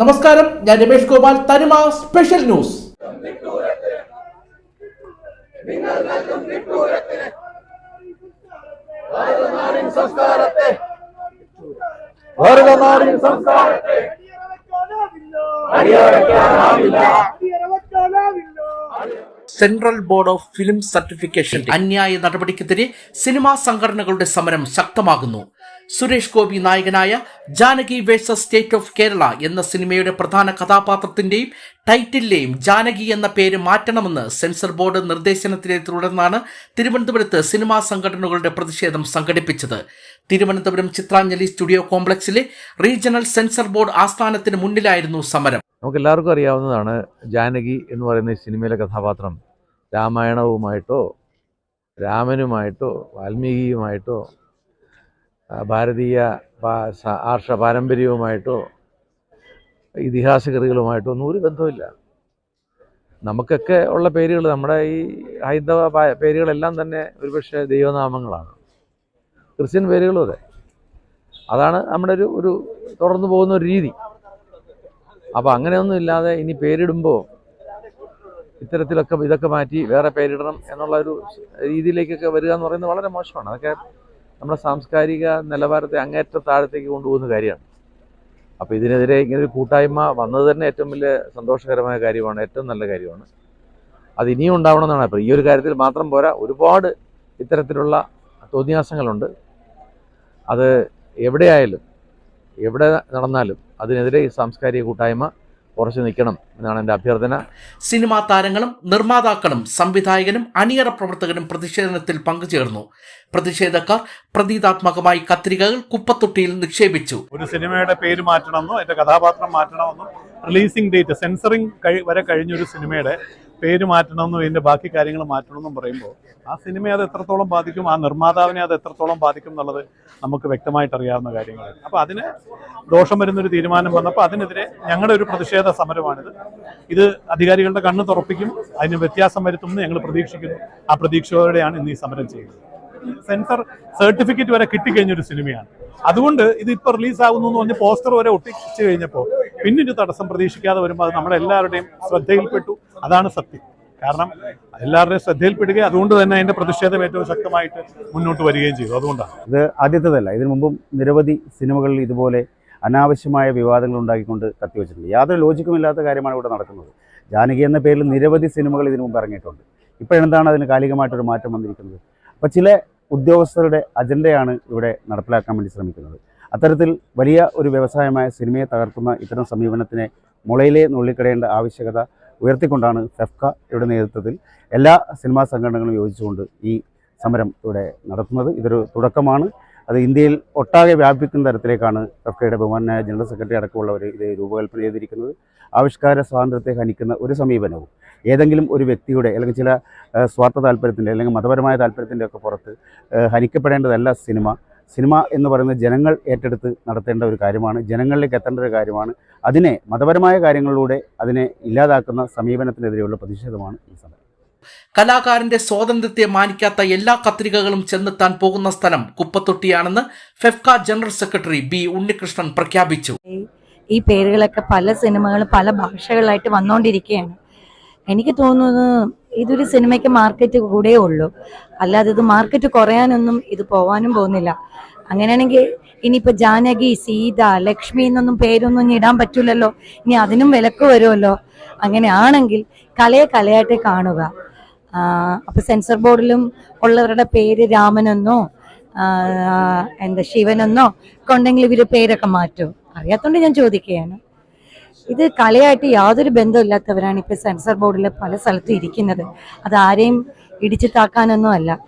നമസ്കാരം ഞാൻ രമേഷ് ഗോപാൽ തനിമ സ്പെഷ്യൽ ന്യൂസ്. ഭാരതനാടിൻ സംസ്കാരത്തെ central board of film certification അന്യായ നടപടിക്കെതിരെ സിനിമാ സംഘടനകളുടെ സമരം ശക്തമാകുന്നു. സുരേഷ് ഗോപി നായകനായ Janaki versus state of Kerala എന്ന സിനിമയുടെ പ്രധാന കഥാപാത്രത്തിന്റെയും ടൈറ്റിലെയും ജാനകി എന്ന പേര് മാറ്റണമെന്ന് സെൻസർ ബോർഡ് നിർദ്ദേശനത്തിനെ തുടർന്നാണ് തിരുവനന്തപുരത്ത് സിനിമാ സംഘടനകളുടെ പ്രതിഷേധം സംഘടിപ്പിച്ചത്. തിരുവനന്തപുരം ചിത്രാഞ്ജലി സ്റ്റുഡിയോ കോംപ്ലക്സിലെ റീജിയണൽ സെൻസർ ബോർഡ് ആസ്ഥാനത്തിന് മുന്നിലായിരുന്നു സമരം. നമുക്ക് എല്ലാവർക്കും അറിയാവുന്നതാണ് ജാനകി എന്ന് പറയുന്ന സിനിമയിലെ കഥാപാത്രം. രാമായണവുമായിട്ടോ രാമനുമായിട്ടോ വാൽമീകിയുമായിട്ടോ ഭാരതീയ ആർഷ പാരമ്പര്യവുമായിട്ടോ ഇതിഹാസ കൃതികളുമായിട്ടോ ഒന്നും ഒരു ബന്ധമില്ല നമുക്കൊക്കെ ഉള്ള പേരുകൾ നമ്മുടെ ഈ ഹൈന്ദവ പേരുകളെല്ലാം തന്നെ ഒരുപക്ഷെ ദൈവനാമങ്ങളാണ്. ക്രിസ്ത്യൻ പേരുകളും അതെ. അതാണ് നമ്മുടെ ഒരു ഒരു തുടർന്നു പോകുന്ന ഒരു രീതി. അപ്പോൾ അങ്ങനെയൊന്നും ഇല്ലാതെ ഇനി പേരിടുമ്പോൾ ഇത്തരത്തിലൊക്കെ ഇതൊക്കെ മാറ്റി വേറെ പേരിടണം എന്നുള്ള ഒരു രീതിയിലേക്കൊക്കെ വരിക എന്ന് പറയുന്നത് വളരെ മോശമാണ്. അതൊക്കെ നമ്മുടെ സാംസ്കാരിക നിലവാരത്തെ അങ്ങേറ്റ താഴത്തേക്ക് കൊണ്ടുപോകുന്ന കാര്യമാണ്. അപ്പോൾ ഇതിനെതിരെ ഇങ്ങനെ ഒരു കൂട്ടായ്മ വന്നത് തന്നെ ഏറ്റവും വലിയ സന്തോഷകരമായ കാര്യമാണ് ഏറ്റവും നല്ല കാര്യമാണ്. അത് ഇനിയും ഉണ്ടാവണമെന്നാണ് അപ്പോൾ ഈ ഒരു കാര്യത്തിൽ മാത്രം പോരാ. ഒരുപാട് ഇത്തരത്തിലുള്ള തോന്നിയാസങ്ങളുണ്ട്. അത് എവിടെയായാലും എവിടെ നടന്നാലും അതിനെതിരെ ഈ സാംസ്കാരിക കൂട്ടായ്മ ഉറച്ചു നിൽക്കണം എന്നാണ് എന്റെ അഭ്യർത്ഥന. സിനിമാ താരങ്ങളും നിർമ്മാതാക്കളും സംവിധായകനും അണിയറ പ്രവർത്തകരും പ്രതിഷേധത്തിൽ പങ്കുചേർന്നു. പ്രതിഷേധക്കാർ പ്രതീതാത്മകമായി കത്രികകൾ കുപ്പത്തൊട്ടിയിൽ നിക്ഷേപിച്ചു. ഒരു സിനിമയുടെ പേര് മാറ്റണമെന്നോ അതിന്റെ കഥാപാത്രം മാറ്റണമെന്നോ റിലീസിംഗ് ഡേറ്റ് സെൻസറിംഗ് വരെ കഴിഞ്ഞ ഒരു സിനിമയുടെ പേര് മാറ്റണമെന്നും ഇതിന്റെ ബാക്കി കാര്യങ്ങൾ മാറ്റണമെന്നും പറയുമ്പോൾ ആ സിനിമയെ അത് എത്രത്തോളം ബാധിക്കും ആ നിർമ്മാതാവിനെ അത് എത്രത്തോളം ബാധിക്കും എന്നുള്ളത് നമുക്ക് വ്യക്തമായിട്ട് അറിയാവുന്ന കാര്യങ്ങളാണ്. അപ്പോൾ അതിന് ദോഷം വരുന്നൊരു തീരുമാനം വന്നപ്പോൾ അതിനെതിരെ ഞങ്ങളുടെ ഒരു പ്രതിഷേധ സമരമാണിത്. ഇത് അധികാരികളുടെ കണ്ണ് തുറപ്പിക്കും അതിന് വ്യത്യാസം വരുത്തുമെന്ന് ഞങ്ങൾ പ്രതീക്ഷിക്കുന്നു. ആ പ്രതീക്ഷയോടെയാണ് ഇന്ന് ഈ സമരം ചെയ്യുന്നത്. സെൻസർ സർട്ടിഫിക്കറ്റ് വരെ കിട്ടിക്കഴിഞ്ഞൊരു സിനിമയാണ്. അതുകൊണ്ട് ഇത് ഇപ്പൊ റിലീസ് ആകുന്നു എന്ന് പറഞ്ഞ് പോസ്റ്റർ വരെ ഒട്ടിച്ചു കഴിഞ്ഞപ്പോൾ പിന്നൊരു തടസ്സം പ്രതീക്ഷിക്കാതെ വരുമ്പോൾ അത് നമ്മളെല്ലാവരുടെയും ശ്രദ്ധയിൽപ്പെട്ടു. അതാണ് സത്യം. കാരണം എല്ലാവരുടെയും ശ്രദ്ധയിൽപ്പെടുകയും അതുകൊണ്ട് തന്നെ അതിന്റെ പ്രതിഷേധം ഏറ്റവും ശക്തമായിട്ട് മുന്നോട്ട് വരികയും ചെയ്തു. അതുകൊണ്ടാണ്. ഇത് ആദ്യത്തേതല്ല. ഇതിനു മുമ്പും നിരവധി സിനിമകളിൽ ഇതുപോലെ അനാവശ്യമായ വിവാദങ്ങൾ ഉണ്ടാക്കിക്കൊണ്ട് കത്തിവെച്ചിട്ടുണ്ട്. യാതൊരു ലോജിക്കുമില്ലാത്ത കാര്യമാണ് ഇവിടെ നടക്കുന്നത്. ജാനകി എന്ന പേരിൽ നിരവധി സിനിമകൾ ഇതിനു മുമ്പ് ഇറങ്ങിയിട്ടുണ്ട്. ഇപ്പോഴെന്താണ് അതിന് കാലികമായിട്ടൊരു മാറ്റം വന്നിരിക്കുന്നത്? അപ്പോൾ ചില ഉദ്യോഗസ്ഥരുടെ അജണ്ടയാണ് ഇവിടെ നടപ്പിലാക്കാൻ വേണ്ടി ശ്രമിക്കുന്നത്. അത്തരത്തിൽ വലിയ ഒരു വ്യവസായമായ സിനിമയെ തകർക്കുന്ന ഇത്തരം സമീപനത്തിനെ മുളയിലെ നുള്ളിക്കടയേണ്ട ആവശ്യകത ഉയർത്തിക്കൊണ്ടാണ് ഫെഫ്കയുടെ നേതൃത്വത്തിൽ എല്ലാ സിനിമാ സംഘടനകളും യോജിച്ചുകൊണ്ട് ഈ സമരം ഇവിടെ നടത്തുന്നത്. ഇതൊരു തുടക്കമാണ്. അത് ഇന്ത്യയിൽ ഒട്ടാകെ വ്യാപിക്കുന്ന തരത്തിലേക്കാണ് ഫെഫ്കയുടെ ബഹുമാനായ ജനറൽ സെക്രട്ടറി അടക്കമുള്ളവർ ഇത് രൂപകൽപ്പന ചെയ്തിരിക്കുന്നത്. ആവിഷ്കാര സ്വാതന്ത്ര്യത്തെ ഹനിക്കുന്ന ഒരു സമീപനവും ഏതെങ്കിലും ഒരു വ്യക്തിയുടെ അല്ലെങ്കിൽ ചില സ്വാർത്ഥ താല്പര്യത്തിന്റെ അല്ലെങ്കിൽ മതപരമായ താല്പര്യത്തിന്റെ ഒക്കെ പുറത്ത് ഹനിക്കപ്പെടേണ്ടതല്ല സിനിമ. സിനിമ എന്ന് പറയുന്നത് ജനങ്ങൾ ഏറ്റെടുത്ത് നടത്തേണ്ട ഒരു കാര്യമാണ് ജനങ്ങളിലേക്ക് എത്തേണ്ട ഒരു കാര്യമാണ്. അതിനെ മതപരമായ കാര്യങ്ങളിലൂടെ അതിനെ ഇല്ലാതാക്കുന്ന സമീപനത്തിനെതിരെയുള്ള പ്രതിഷേധമാണ് ഈ സമരം. കലാകാരന്റെ സ്വാതന്ത്ര്യത്തെ മാനിക്കാത്ത എല്ലാ കത്രികകളും ചെന്നെത്താൻ പോകുന്ന സ്ഥലം കുപ്പത്തൊട്ടിയാണെന്ന് FEFKA general secretary B Unnikrishnan പ്രഖ്യാപിച്ചു. ഈ പേരുകളൊക്കെ പല സിനിമകളും പല ഭാഷകളായിട്ട് വന്നുകൊണ്ടിരിക്കുകയാണ് എനിക്ക് തോന്നുന്നത് ഇതൊരു സിനിമയ്ക്ക് മാർക്കറ്റ് കൂടേ ഉള്ളൂ. അല്ലാതെ ഇത് മാർക്കറ്റ് കുറയാനൊന്നും ഇത് പോവാനും പോകുന്നില്ല. അങ്ങനെയാണെങ്കിൽ ഇനിയിപ്പോൾ ജാനകി സീത ലക്ഷ്മി എന്നൊന്നും പേരൊന്നും ഇനി ഇടാൻ പറ്റില്ലല്ലോ ഇനി അതിനും വിലക്ക് വരുമല്ലോ. അങ്ങനെയാണെങ്കിൽ കലയെ കലയായിട്ട് കാണുക. അപ്പോൾ സെൻസർ ബോർഡിലും ഉള്ളവരുടെ പേര് രാമനെന്നോ എന്താ ശിവനെന്നോ ഒക്കെ ഉണ്ടെങ്കിൽ ഇവർ പേരൊക്കെ മാറ്റും. അറിയാത്തോണ്ട് ഞാൻ ചോദിക്കുകയാണ്. ഇത് കലയായിട്ട് യാതൊരു ബന്ധമില്ലാത്തവരാണ് ഇപ്പൊ സെൻസർ ബോർഡിൽ പല സ്ഥലത്തും ഇരിക്കുന്നത്. അത് ആരെയും ഇടിച്ചു താക്കാനൊന്നും അല്ല.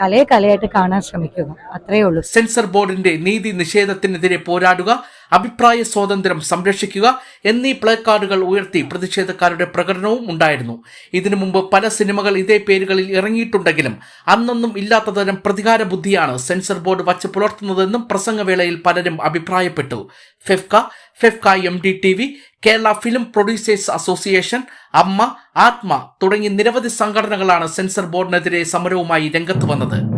കലയെ കലയായിട്ട് കാണാൻ ശ്രമിക്കുക. അത്രയേ ഉള്ളൂ. സെൻസർ ബോർഡിന്റെ നീതി നിഷേധത്തിനെതിരെ പോരാടുക. അഭിപ്രായ സ്വാതന്ത്ര്യം സംരക്ഷിക്കുക എന്നീ പ്ലേക്കാർഡുകൾ ഉയർത്തി പ്രതിഷേധക്കാരുടെ പ്രകടനവും ഉണ്ടായിരുന്നു. ഇതിനു മുമ്പ് പല സിനിമകൾ ഇതേ പേരുകളിൽ ഇറങ്ങിയിട്ടുണ്ടെങ്കിലും അന്നൊന്നും ഇല്ലാത്ത തരം പ്രതികാര ബുദ്ധിയാണ് സെൻസർ ബോർഡ് വച്ച് പുലർത്തുന്നതെന്നും പ്രസംഗവേളയിൽ പലരും അഭിപ്രായപ്പെട്ടു. FEFKA FEFKA M D T V Kerala film producers association AMMA ATMA തുടങ്ങി നിരവധി സംഘടനകളാണ് സെൻസർ ബോർഡിനെതിരെ സമരവുമായി രംഗത്ത് വന്നത്.